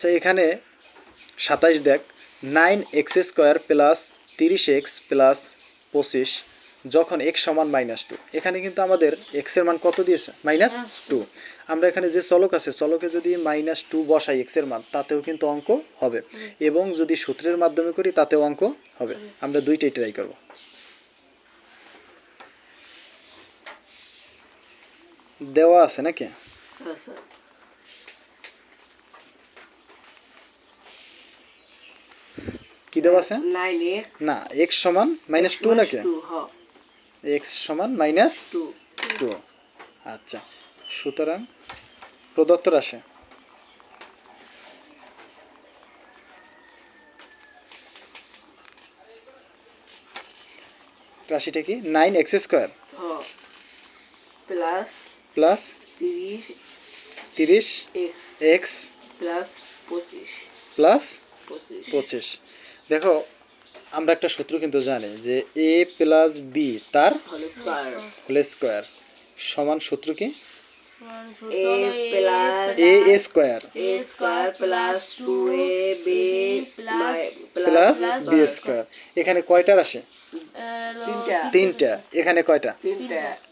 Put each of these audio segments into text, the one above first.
আচ্ছা এখানে সাতাইশ দেখ নাইন এক্স স্কোয়ার প্লাস তিরিশ এক্স প্লাস পঁচিশ যখন এক্স সমান মাইনাস টু। এখানে কিন্তু আমাদের এক্সের মান কত দিয়েছে? Minus two. আমরা এখানে যে চলক আছে চলকে যদি মাইনাস টু বসাই এক্সের মান তাতেও কিন্তু অঙ্ক হবে। এবং যদি সূত্রের মাধ্যমে করি তাতেও অঙ্ক হবে। আমরা দুইটাই ট্রাই করব। দেওয়া আছে নাকি হ্যাঁ স্যার কি দেওয়া আছে? না এক্স সমান মাইনাস টু নাকি? এক্স সমান মাইনাস টু টু আচ্ছা সুতরাং প্রদত্ত রাশি রাশিটা কি? Nine X square plus plus তিরিশ তিরিশ এক্স এক্স প্লাস পঁচিশ। প্লাস পঁচিশ। দেখো আমরা একটা সূত্র কিন্তু জানি যে এ প্লাস বি তার হল স্কোয়ার হোল স্কোয়ার সমান সূত্র কি? এখানে কয়টা রাশি তিনটা। তিনটা। এখানে কয়টা?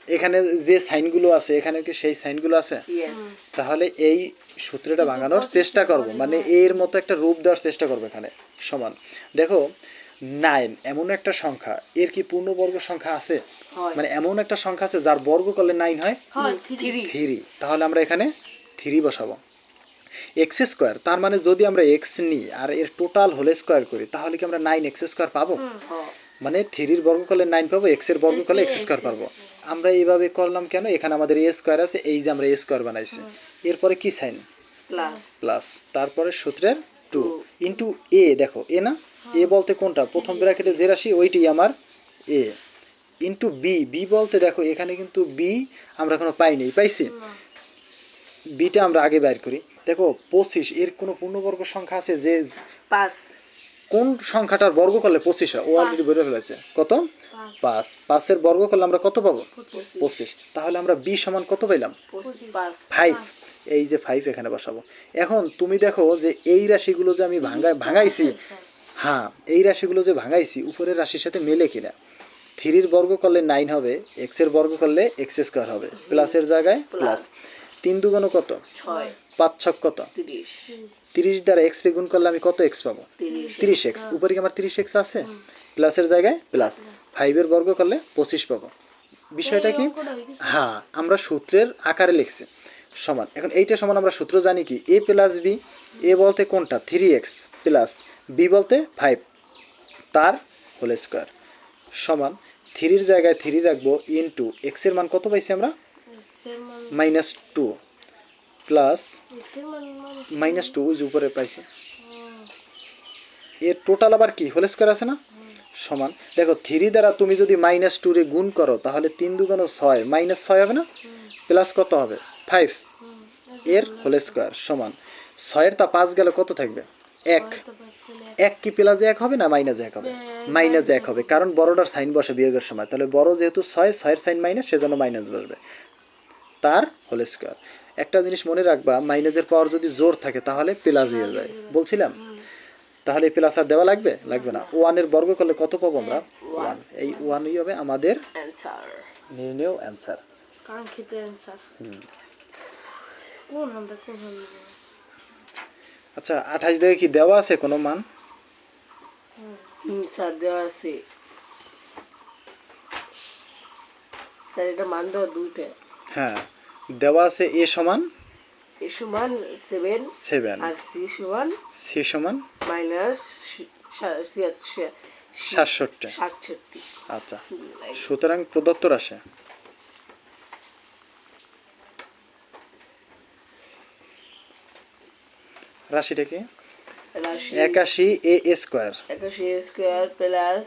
এখানে যে সাইনগুলো আছে এখানে কি সেই সাইনগুলো আছে? তাহলে এই সূত্রটা ভাঙানোর চেষ্টা করব। মানে এর মতো একটা রূপ দেওয়ার চেষ্টা করব এখানে। সমান। দেখো নাইন এমন একটা সংখ্যা। এর কি পূর্ণবর্গ সংখ্যা আছে? মানে এমন একটা সংখ্যা আছে যার বর্গ করলে নাইন হয়? হয় থ্রি। থ্রি। তাহলে আমরা এখানে থ্রি বসাবো। এক্স স্কোয়ার তার মানে যদি আমরা এক্স নিই আর এর টোটাল হোল স্কোয়ার করি তাহলে কি আমরা নাইন এক্স স্কোয়ার পাবো? মানে থ্রির বর্গ করলে নাইন পাবো এক্সের বর্গ করলে এক্স স্কোয়ার পাবো। আমরা এইভাবে করলাম কেন? এখানে আমাদের এ স্কোয়ার আছে এই যে আমরা এ স্কোয়ার বানাইছি। এরপরে কি সাইন? প্লাস। প্লাস। তারপরে সূত্রের টু। ইন্টু এ দেখো এ না? এ বলতে কোনটা? প্রথম ব্র্যাকেটে যে রাশি ওইটি আমার এ ইন্টু বি বি বলতে দেখো এখানে কিন্তু বি আমরা এখনও পাইনি পাইছি? বিটা আমরা আগে বের করি। দেখো পঁচিশ এর কোনো পূর্ণবর্গ সংখ্যা আছে যে পাঁচ। কোন সংখ্যাটার বর্গ করলে পঁচিশ হয়? ও অলরেডি বেরো ফেলেছে। কত? পাঁচ। পাঁচের বর্গ করলে আমরা কত পাবো? পঁচিশ। তাহলে আমরা বি সমান কত পাইলাম? ফাইভ এই যে ফাইভ এখানে বসাবো। এখন তুমি দেখো যে এই রাশিগুলো যে আমি ভাঙাই ভাঙাইছি হ্যাঁ এই রাশিগুলো যে ভাঙাইছি উপরের রাশির সাথে মেলে কিনা? থ্রির বর্গ করলে নাইন হবে এক্সের বর্গ করলে এক্স স্কোয়ার হবে প্লাসের জায়গায় প্লাস তিন দুগুণ কত? পাঁচ ছক কত? তিরিশ। দ্বারা এক্স রে গুণ করলে আমি কত এক্স পাবো? তিরিশ। এক্স উপরে কি আমার তিরিশ এক্স আছে? প্লাসের জায়গায় প্লাস ফাইভের বর্গ করলে পঁচিশ পাবো। বিষয়টা কি? হ্যাঁ আমরা সূত্রের আকারে লিখছি। সমান। এখন এইটা সমান আমরা সূত্র জানি কি? এ প্লাস বি এ বলতে কোনটা? থ্রি এক্স প্লাস বি বলতে ফাইভ তার হোল স্কোয়ার সমান থ্রির জায়গায় থ্রি রাখব ইন্টু এক্সের মান কত পাইছি আমরা? Minus two plus minus two যে উপরে পাইছি। এর টোটাল আবার কি? হোল স্কোয়ার আছে না? সমান। দেখো থ্রি দ্বারা তুমি যদি মাইনাস টু রে গুণ করো তাহলে তিন দুগুণ ছয় মাইনাস ছয় হবে না? প্লাস কত হবে? ফাইভ এর হোল স্কোয়ার সমান। ছয়ের তা পাঁচ গেলে কত থাকবে? এক। এক। কি প্লাস এক হবে না মাইনাস এক হবে? মাইনাস এক হবে। কারণ বড়টার সাইন বসে বিয়োগের সময়। তাহলে বড় যেহেতু ছয় ছয়ের সাইন মাইনাস সেজন্য মাইনাস বসবে। তার হোল স্কোয়ার একটা জিনিস মনে রাখবা মাইনাসের পাওয়ার যদি জোর থাকে তাহলে প্লাস হয়ে যায়। বলছিলাম? তাহলে প্লাস আর দেওয়া লাগবে? লাগবে না। ওয়ানের বর্গ করলে কত পাবো আমরা? ওয়ান এই ওয়ানই হবে আমাদের অ্যান্সার নির্ণয় অ্যান্সার কাঙ্ক্ষিত অ্যান্সার কোন আমরা কোন আচ্ছা আঠাশ দেখে কি দেওয়া আছে কোনো মান? স্যার দেওয়া আছে। স্যার এটা মান দেওয়া দুইটা। হ্যাঁ দেওয়া আছে এ সমান? এ সমান সেভেন। সেভেন। আর সি সমান? সি সমান? মাইনাস সাতষট্টি। সাতষট্টি। আচ্ছা। সুতরাং প্রদত্ত রাশি। রাশিটা কি? একাশি এ স্কোয়ার। একাশি স্কোয়ার প্লাস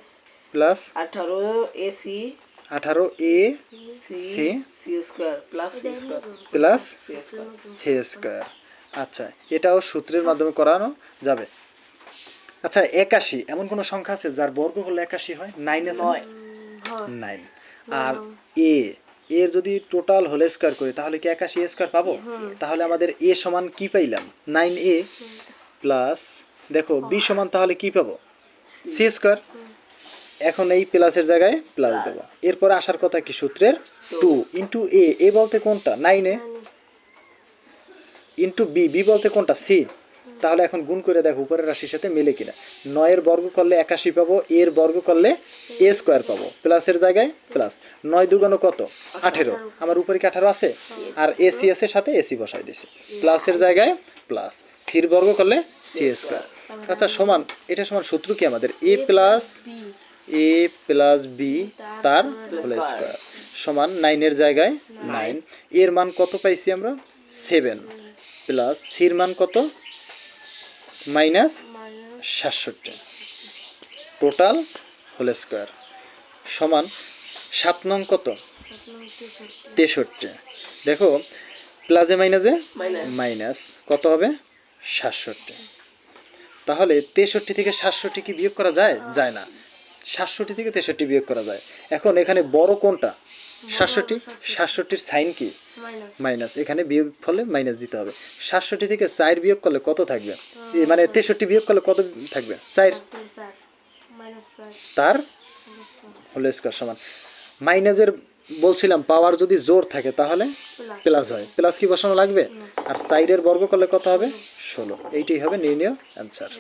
প্লাস আঠারো এসি আঠারো A C C C square plus C square. Plus C square. আচ্ছা এটাও সূত্রের মাধ্যমে করানো যাবে। আচ্ছা একাশি এমন কোনো সংখ্যা আছে যার বর্গ করলে একাশি হয়? নাইন আছে নয়। নাইন। আর এ এর যদি টোটাল হোল স্কোয়ার করি তাহলে কি একাশি স্কোয়ার পাবো? তাহলে আমাদের এ সমান কি পাইলাম? নাইন এ প্লাস দেখো বি সমান তাহলে কি পাবো? সি স্কোয়ার এখন এই প্লাসের জায়গায় প্লাস দেবো। এরপর আসার কথা কি? সূত্রের টু ইন্টু এ এ বলতে কোনটা? নাইনে ইন্টু বি বি বলতে কোনটা? সি তাহলে এখন গুণ করে দেখো উপরের রাশির সাথে মেলে কিনা। নয়ের বর্গ করলে একাশি পাবো এর বর্গ করলে এ স্কোয়ার পাবো। প্লাসের জায়গায় প্লাস। নয় দুগুণ কত? আঠেরো। আমার উপরে কি আঠারো আছে? আর এসি এস এর সাথে এসি বসাই দিছি। প্লাসের জায়গায় প্লাস। সির বর্গ করলে সি স্কোয়ার। আচ্ছা সমান এটা সমান সূত্র কি আমাদের? A plus A plus B তার হোল স্কোয়ার। সমান নাইনের জায়গায় নাইন। এর মান কত পাইছি আমরা? সেভেন। প্লাস সির মান কত? মাইনাস সাতষট্টি। টোটাল হোল স্কোয়ার সমান সাত নং কত? তেষট্টি। দেখো প্লাসে মাইনাস। মাইনাস। কত হবে? সাতষট্টি। তাহলে তেষট্টি থেকে সাতষট্টি কি বিয়োগ করা যায়? যায় না। সাতষট্টি থেকে তেষট্টি বিয়োগ করা যায়। এখন এখানে বড় কোনটা? সাতষট্টি সাতষট্টির সাইন কি? মাইনাস। এখানে বিয়োগ ফলে মাইনাস দিতে হবে। সাতষট্টি থেকে চার বিয়োগ করলে কত থাকবে? মানে তেষট্টি বিয়োগ করলে কত থাকবে? চার। তার হোল স্কোয়ার সমান। মাইনাসের বলছিলাম পাওয়ার যদি জোর থাকে তাহলে প্লাস হয়। প্লাস কি বসানো লাগবে? আর সাইডের বর্গ করলে কত হবে? ষোলো। এইটাই হবে নির্ণয় অ্যান্সার